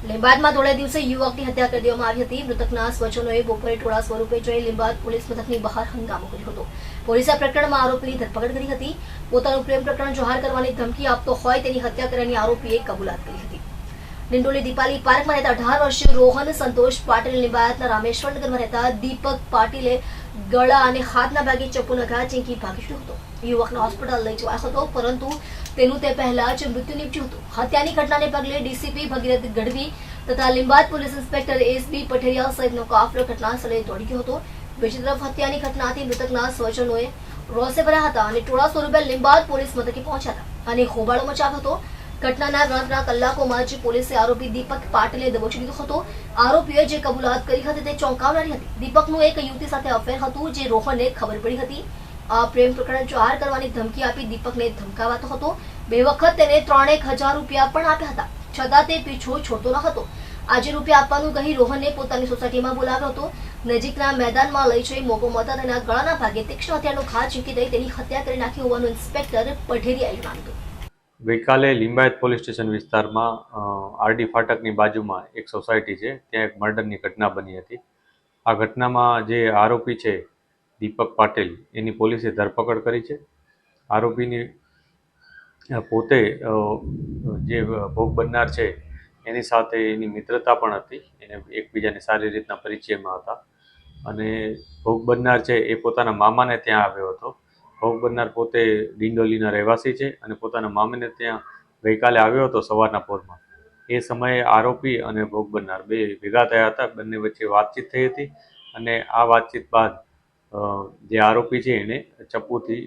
લીંબાદમાં થોડા દિવસે યુવકની હત્યા કરી દેવામાં આવી હતી. મૃતકના સ્વજનોએ બપોરે ટોળા સ્વરૂપે જઈ લીંબાદ પોલીસ મથકની બહાર હંગામો કર્યો હતો. પોલીસે પ્રકરણમાં આરોપીની ધરપકડ કરી હતી. પોતાનું પ્રેમ પ્રકરણ જોહાર કરવાની ધમકી આપતો હોય તેની હત્યા કરવાની આરોપીએ કબૂલાત કરી હતી. ડિંડોલી દીપાલી પાર્કમાં રહેતા અઢાર વર્ષીય રોહન સંતોષ પાટીલ લિંબાયતના રામેશ્વર નગરમાં રહેતા દીપક પાટીલે ગળા અને હાથના ભાગે ચપ્પુ ઘા ચીંકી ભાગી હતો. યુવકને હોસ્પિટલ લઈ જવાયો હતો, પરંતુ તેનું તે પહેલા જ મૃત્યુ નીપજ્યું હતું. હત્યાની ઘટનાને પગલે ડીસીપી ભગીરથ ગઢવી તથા Limbad police inspector S B Patheriya સહિતનો કાફલો ઘટનાસ્થળે દોડી ગયો હતો. બીજી તરફ હત્યાની ઘટનાથી મૃતકના સ્વજનોએ રોષે ભર્યા હતા અને ટોળા સ્વરૂપે લીંબાદ પોલીસ મથકે પહોંચ્યા હતા અને હોબાળો મચાવ્યો હતો. ઘટનાના ગણતરીના કલાકોમાં જ પોલીસે આરોપી દીપક પાટીલે દબોચી લીધો હતો. આરોપીએ જે કબૂલાત કરી હતી તે ચોંકાવનારી હતી. દીપકનું એક યુવતી સાથે અફેર હતું, જે રોહનને ખબર પડી હતી. પ્રેમ પ્રકરણ જાહેર કરવાની ધમકી આપી દીપકને ધમકાવાતો હતો. બે વખત તેને ત્રણેક હજાર રૂપિયા પણ આપ્યા હતા. છતાં તે પીછો છોડતો ન હતો. આજે રૂપિયા આપવાનું કહી રોહનને પોતાની સોસાયટીમાં બોલાવ્યો હતો. નજીકના મેદાનમાં લઈ જઈ મોકો મળતા તેના ગળાના ભાગે તીક્ષ્ણ હથિયારનો ઘા ઝીંકી દઈ તેની હત્યા કરી નાખી હોવાનું ઇન્સ્પેક્ટર પઢેરિયાએ માંગ્યું ગઈકાલે લિંબાયત પોલીસ સ્ટેશન વિસ્તારમાં આરડી ફાટકની બાજુમાં એક સોસાયટી છે. ત્યાં એક મર્ડરની ઘટના બની હતી. આ ઘટનામાં જે આરોપી છે દીપક પાટીલ એની પોલીસે ધરપકડ કરી છે. આરોપીની પોતે જે ભોગ બનનાર છે, એની સાથે એની મિત્રતા પણ હતી. એને એકબીજાને સારી રીતના પરિચયમાં હતા. અને ભોગ બનનાર છે એ પોતાના મામાને ત્યાં આવ્યો હતો. ભોગ બનનાર પોતે ડિંડોલીના રહેવાસી છે અને પોતાના મામાને ત્યાં ગઈકાલે આવ્યો હતો સવારના પોરમાં. એ સમયે આરોપી અને ભોગ બનનાર બે ભેગા થયા હતા. બંને વચ્ચે વાતચીત થઈ હતી અને આ વાતચીત બાદ જે આરોપી છે એને ચપ્પુથી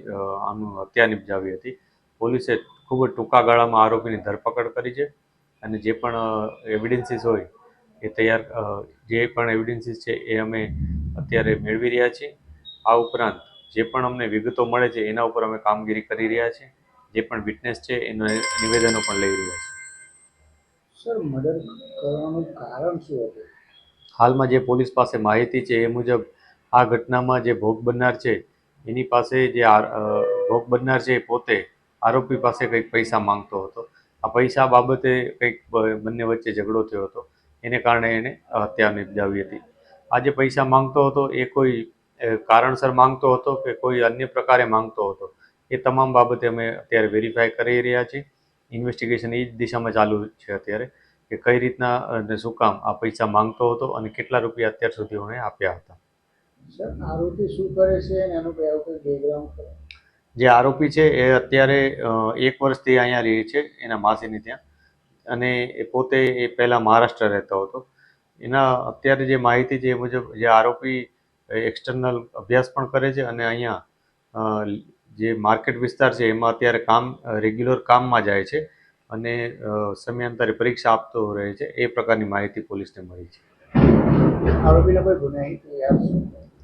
આમ હત્યા નિપજાવી હતી. પોલીસે ખૂબ જ ટૂંકા ગાળામાં આરોપીની ધરપકડ કરી છે અને જે પણ એવિડન્સીસ હોય એ તૈયાર જે પણ એવિડન્સીસ છે એ અમે અત્યારે મેળવી રહ્યા છીએ. આ ઉપરાંત જે પણ અમને વિગતો મળે છે એના ઉપર અમે કામગીરી કરી રહ્યા છીએ. જે પણ વિટનેસ છે એના નિવેદનો પણ લઈ રહ્યા છીએ. સર મર્ડર કરવાનું કારણ શું હતું? હાલમાં જે પોલીસ પાસે માહિતી છે એ મુજબ આ ઘટનામાં જે ભોગ બનનાર છે, એની પાસે જે ભોગ બનનાર છે એ પોતે આરોપી પાસે કંઈક પૈસા માંગતો હતો. આ પૈસા બાબતે કંઈક બંને વચ્ચે ઝઘડો થયો હતો. એને કારણે એને હત્યા નિપજાવી હતી. આ જે પૈસા માંગતો હતો એ કોઈ કારણસર માંગતો હતો કે કોઈ અન્ય પ્રકારે માંગતો હતો? એ તમામ બાબતે અમે અત્યારે વેરીફાઈ કરી રહ્યા છીએ. ઇન્વેસ્ટિગેશન એ જ દિશામાં ચાલુ છે અત્યારે કે કઈ રીતના અને શું કામ આ પૈસા માંગતો હતો અને કેટલા રૂપિયા અત્યાર સુધી એણે આપ્યા હતા. આરોપી શું કરે છે એનો બેકગ્રાઉન્ડ જે આરોપી છે એ અત્યારે એક વર્ષથી અહીંયા રહે છે એના માસીની ત્યાં. અને એ પોતે એ પહેલાં મહારાષ્ટ્ર રહેતો હતો. એના અત્યારે જે માહિતી એ મુજબ જે આરોપી એક્સટર્નલ અભ્યાસ પણ કરે છે અને અહીંયા જે માર્કેટ વિસ્તાર છે એમાં અત્યારે કામ રેગ્યુલર કામમાં જાય છે અને સમયાંતરે પરીક્ષા આપતો રહે છે. એ પ્રકારની માહિતી પોલીસને મળી છે. આરોપીને કોઈ ગુનાહિત?